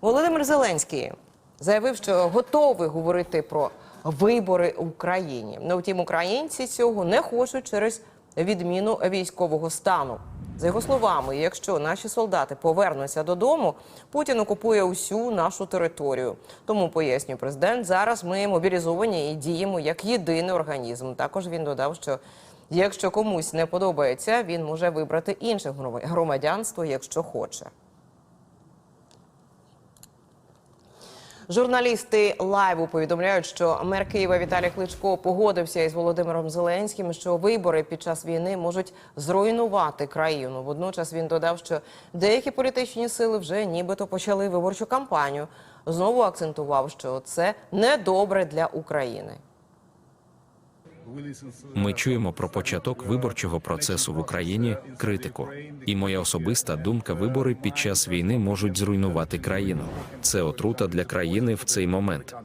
Володимир Зеленський заявив, що готовий говорити про вибори в Україні. Ну, втім, українці цього не хочуть через відміну військового стану. За його словами, якщо наші солдати повернуться додому, Путін окупує усю нашу територію. Тому пояснює президент. Зараз ми мобілізовані і діємо як єдиний організм. Також він додав, що якщо комусь не подобається, він може вибрати інше громадя- громадянство, якщо хоче. Журналісти лайву повідомляють, що мер Києва Віталій Кличко погодився із Володимиром Зеленським, що вибори під час війни можуть зруйнувати країну. Водночас він додав, що деякі політичні сили вже нібито почали виборчу кампанію. Знову акцентував, що це недобре для України. Ми чуємо про початок виборчого процесу в Україні критику. І моя особиста думка: вибори під час війни можуть зруйнувати країну. Це отрута для країни в цей момент.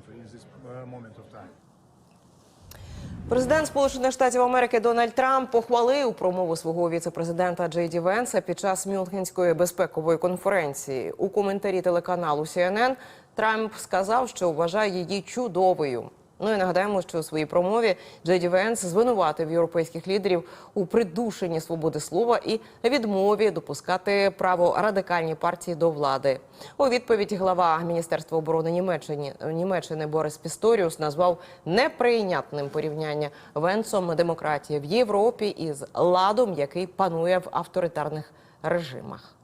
Президент Сполучених Штатів Америки Дональд Трамп похвалив промову свого віцепрезидента Джей Ді Венса під час Мюнхенської безпекової конференції. У коментарі телеканалу CNN Трамп сказав, що вважає її чудовою. Ну і нагадаємо, що у своїй промові Джей Ді Венс звинуватив європейських лідерів у придушенні свободи слова і відмові допускати право радикальній партії до влади. У відповідь глава Міністерства оборони Німеччини Німеччини Борис Пісторіус назвав неприйнятним порівняння Венсом демократії в Європі із ладом, який панує в авторитарних режимах.